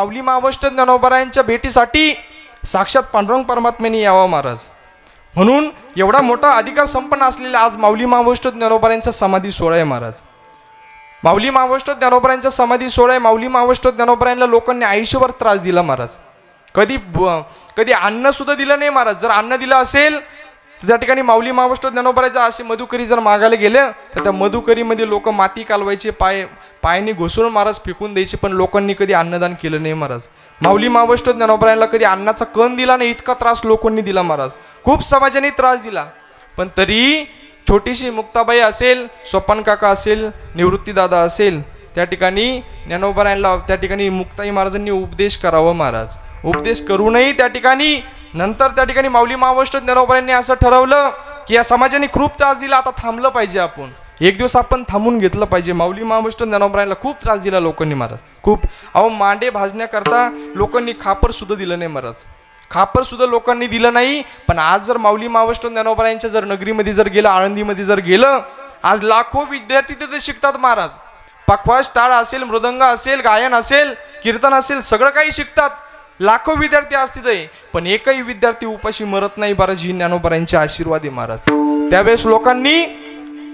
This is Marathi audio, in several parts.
माऊली मावष्ट ज्ञानोबरायांच्या भेटीसाठी साक्षात पांडुरंग परमात्म्याने यावं महाराज. म्हणून एवढा मोठा अधिकार संपन्न असलेला आज माऊली मावष्ट ज्ञानोबरायांचा समाधी सोहळा आहे महाराज. माऊली मावष्ट ज्ञानोबरायांचा समाधी सोहळा आहे माऊली मावष्ट ज्ञानोबरायांना लोकांनी आयुष्यभर त्रास दिला महाराज. कधी ब- कधी अन्नसुद्धा दिलं नाही महाराज. जर अन्न दिलं असेल तर त्या ठिकाणी माऊली महाराष्ट्र ज्ञानोबरायचं असे मधुकरी जर मागायला गेले तर त्या मधुकरीमध्ये लोक माती कालवायचे पाय पायाने घुसळून महाराज फेकून द्यायचे पण लोकांनी कधी अन्नदान केलं नाही महाराज. माऊली महाराष्ट्र ज्ञानोबरायांना कधी अन्नाचा कण दिला नाही इतका त्रास लोकांनी दिला महाराज. खूप समाजाने त्रास दिला. पण तरी छोटीशी मुक्ताबाई असेल स्वपन काका असेल निवृत्तीदादा असेल त्या ठिकाणी ज्ञानोबरायांना त्या ठिकाणी मुक्ताई महाराजांनी उपदेश करावा महाराज. उपदेश करूनही त्या ठिकाणी नंतर त्या ठिकाणी माऊली महावष्ट ज्ञानोबरायांनी असं ठरवलं की या समाजाने खूप त्रास दिला. आता थांबलं पाहिजे आपण. एक दिवस आपण थांबून घेतलं पाहिजे. माऊली महावष्ट ज्ञानोबरायांना खूप त्रास दिला लोकांनी महाराज. खूप. अहो मांडे भाजण्याकरता लोकांनी खापर सुद्धा दिलं नाही महाराज. खापर सुद्धा लोकांनी दिलं नाही. पण आज जर माऊली महावष्ट ज्ञानोबरायांच्या जर नगरीमध्ये जर गेलं आळंदीमध्ये जर गेलं आज लाखो विद्यार्थी तिथे शिकतात महाराज. पखवाज टाळ असेल मृदंग असेल गायन असेल कीर्तन असेल सगळं काही शिकतात. लाखो विद्यार्थी असतील पण एकही विद्यार्थी उपाशी मरत नाही महाराज जी ज्ञानोबरायांचे आशीर्वाद आहे महाराज. त्यावेळेस लोकांनी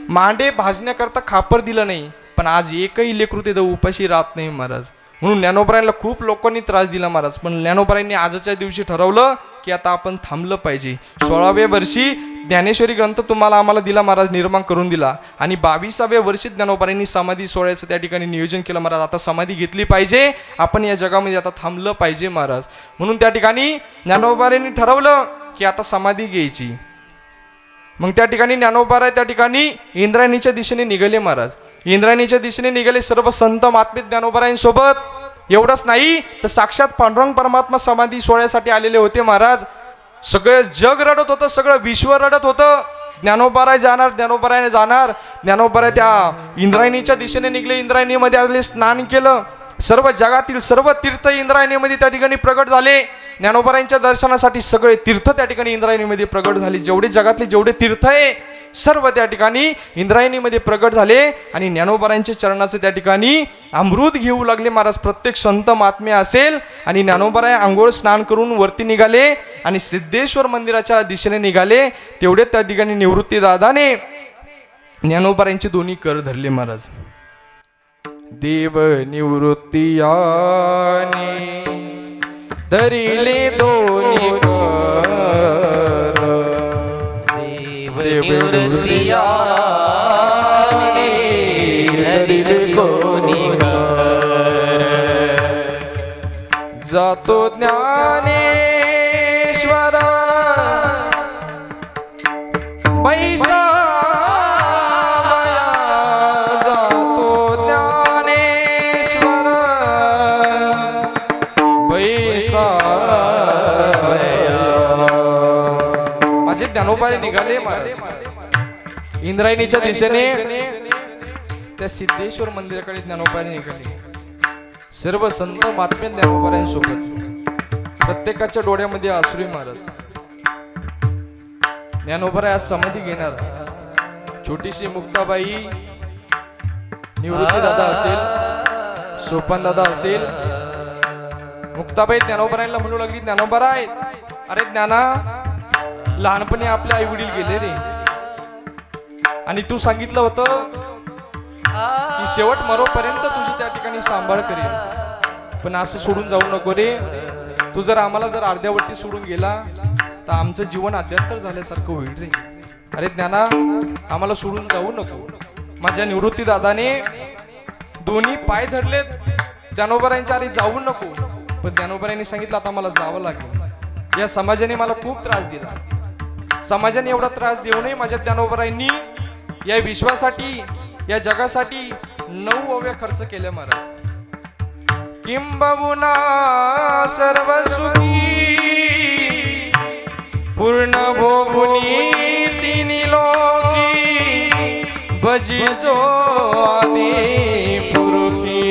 मांडे भाजण्याकरता खापर दिलं नाही पण आज एकही लेकरू तिथं उपाशी राहत नाही महाराज. म्हणून ज्ञानोबरायांना खूप लोकांनी त्रास दिला महाराज. पण ज्ञानोबरायांनी आजच्या दिवशी ठरवलं की आता आपण थांबलं पाहिजे. सोळाव्या वर्षी ज्ञानेश्वरी ग्रंथ तुम्हाला आम्हाला दिला महाराज निर्माण करून दिला. आणि बावीसाव्या वर्षी ज्ञानोबरायांनी समाधी सोहळ्याचं त्या ठिकाणी नियोजन केलं महाराज. आता समाधी घेतली पाहिजे. आपण या जगामध्ये आता थांबलं पाहिजे महाराज. म्हणून त्या ठिकाणी ज्ञानोबरायांनी ठरवलं की आता समाधी घ्यायची. मग त्या ठिकाणी ज्ञानोबाराय त्या ठिकाणी इंद्रायणीच्या दिशेने निघाले महाराज. इंद्रायणीच्या दिशेने निघाले सर्व संत महात्मे ज्ञानोबारायांसोबत एवढंच नाही तर साक्षात पांडुरंग परमात्मा समाधी सोहळ्यासाठी आलेले होते महाराज. सगळे जग रडत होतं सगळं विश्व रडत होतं. ज्ञानोबाराय जाणार ज्ञानोबरायने जाणार. ज्ञानोबराय त्या इंद्रायणीच्या दिशेने निघले इंद्रायणीमध्ये आले स्नान केलं. सर्व जगातील सर्व तीर्थ इंद्रायणीमध्ये त्या ठिकाणी प्रगट झाले. ज्ञानोबारायांच्या दर्शनासाठी सगळे तीर्थ त्या ठिकाणी इंद्रायणीमध्ये प्रगट झाले. जेवढे जगातले जेवढे तीर्थ आहे सर्व त्या ठिकाणी इंद्रायणीमध्ये प्रगट झाले आणि ज्ञानोबारायांच्या चरणाचं त्या ठिकाणी अमृत घेऊ लागले. महाराज प्रत्येक संत महात्मे असेल आणि ज्ञानोबाराय आंघोळ स्नान करून वरती निघाले आणि सिद्धेश्वर मंदिराच्या दिशेने निघाले. तेवढे त्या ठिकाणी निवृत्ती दादाने ज्ञानोबारायांचे दोन्ही कर धरले महाराज. देव निवृत्ती धरिले दो पैसा जातो ज्ञानेश्वर. पैसा माझे ज्ञानोबारी निघाले इंद्रायणीच्या दिशेने त्या सिद्धेश्वर मंदिराकडे ज्ञानोबारी निघाले. सर्व संत महात्मे ज्ञानोपाऱ्यांसोबत. प्रत्येकाच्या डोळ्यामध्ये आसुरी महाराज. ज्ञानोबारा आज समाधी घेणार. छोटीशी मुक्ताबाई निवृत्ती दादा असेल सोपान दादा असेल. मुक्ताबाई ज्ञानोबरायला म्हणू लागली ज्ञानोबराय अरे ज्ञाना लहानपणी आपले आई वडील गेले रे. आणि तू सांगितलं होतं की शेवट मरोपर्यंत तुझी त्या ठिकाणी सांभाळ करेल. पण असं सोडून जाऊ नको रे. तू जर आम्हाला जर अर्ध्यावरती सोडून गेला तर आमचं जीवन अध्यंतर झाल्यासारखं होईल रे. अरे ज्ञाना आम्हाला सोडून जाऊ नको. माझ्या निवृत्ती दादाने दोन्ही पाय धरलेत. ज्ञानोबरायांच्या आधी जाऊ नको. पण ज्ञानोबरांनी सांगितलं आता मला जावं लागेल. या समाजाने मला खूप त्रास दिला. समाजाने एवढा त्रास देऊनही माझ्या ज्ञानोबरांनी या विश्वासाठी या जगासाठी नऊ ओव्या खर्च केल्या महाराज. किंबहुना सर्व सुखी पूर्ण भोगुनी तिनी लोकी बजिजो आदि पुरुकी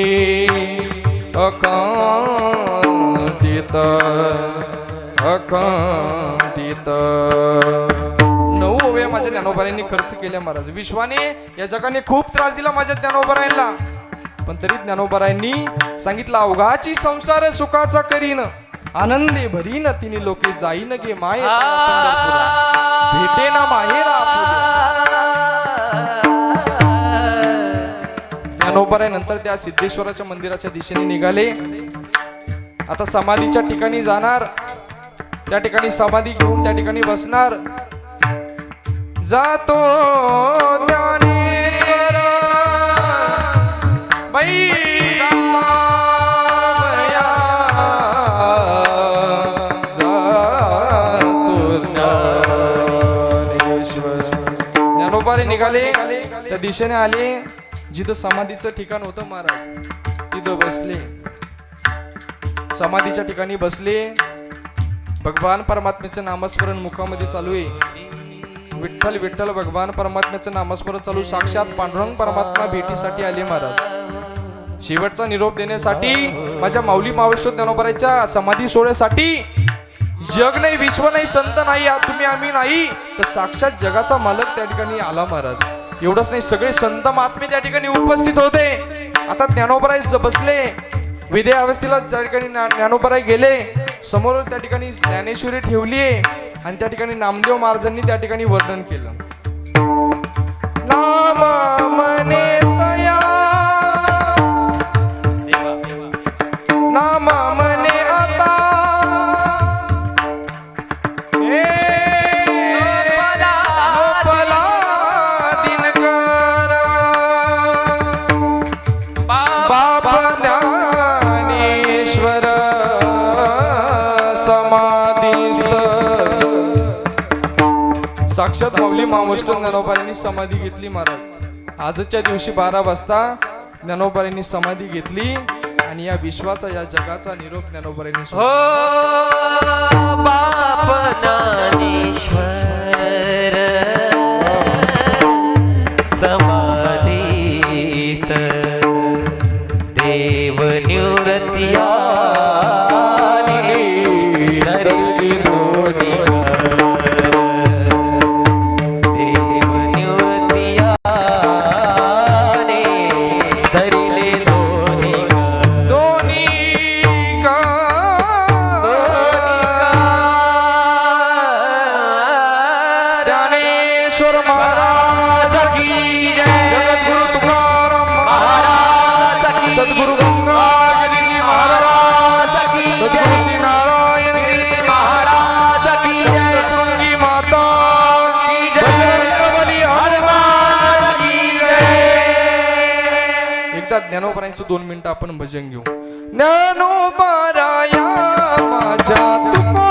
अकांतित अकांतित. नऊ माझ्या ज्ञानोबाऱ्यांनी खर्च केल्या महाराज. विश्वाने या जगाने खूप त्रास दिला माझ्या ज्ञानोबाऱ्यांना पण तरी ज्ञानोबरायांनी सांगितलं अवघाची संसार सुखाचा करीन. आनंदे भरीन तिने लोके जाईन गे माय भेटे ना माहेरा ज्ञानोबराय नंतर त्या सिद्धेश्वराच्या मंदिराच्या दिशेने निघाले. आता समाधीच्या ठिकाणी जाणार. त्या ठिकाणी समाधी घेऊन त्या ठिकाणी बसणार. जातो दिशेने आले जिथं समाधीचं ठिकाण होतं महाराज तिथं बसले. समाधीच्या ठिकाणी बसले. भगवान परमात्म्याचं नामस्मरण मुखामध्ये चालू आहे. विठ्ठल विठ्ठल भगवान परमात्म्याचं नामस्मरण चालू. साक्षात पांडुरंग परमात्मा भेटीसाठी आले महाराज. शेवटचा निरोप देण्यासाठी माझ्या माऊली मावेश्वर ज्ञानोबराच्या समाधी सोहळ्यासाठी जग नाही विश्व नाही संत नाही तुम्ही आम्ही नाही तर साक्षात जगाचा मालक त्या ठिकाणी आला महाराज. एवढंच नाही सगळे संत महात्मे त्या ठिकाणी उपस्थित होते. आता ज्ञानोपराय बसले. विदे अवस्थेला त्या ठिकाणी ज्ञानोपराय गेले. समोर त्या ठिकाणी ज्ञानेश्वरी ठेवली आणि त्या ठिकाणी नामदेव महाराजांनी त्या ठिकाणी वर्णन केलं. साक्षात माऊली मामोष्ट ज्ञानोबाऱ्यांनी समाधी घेतली महाराज. आजच्या दिवशी बारा वाजता ज्ञानोबाऱ्यांनी समाधी घेतली आणि या विश्वाचा या जगाचा निरोप ज्ञानोबाऱ्यांनी हो बाप ज्ञानेश्वर ज्ञानोबरायांचं दोन मिनिटं आपण भजन घेऊ. ज्ञानोबराया माझ्या तुकोबराया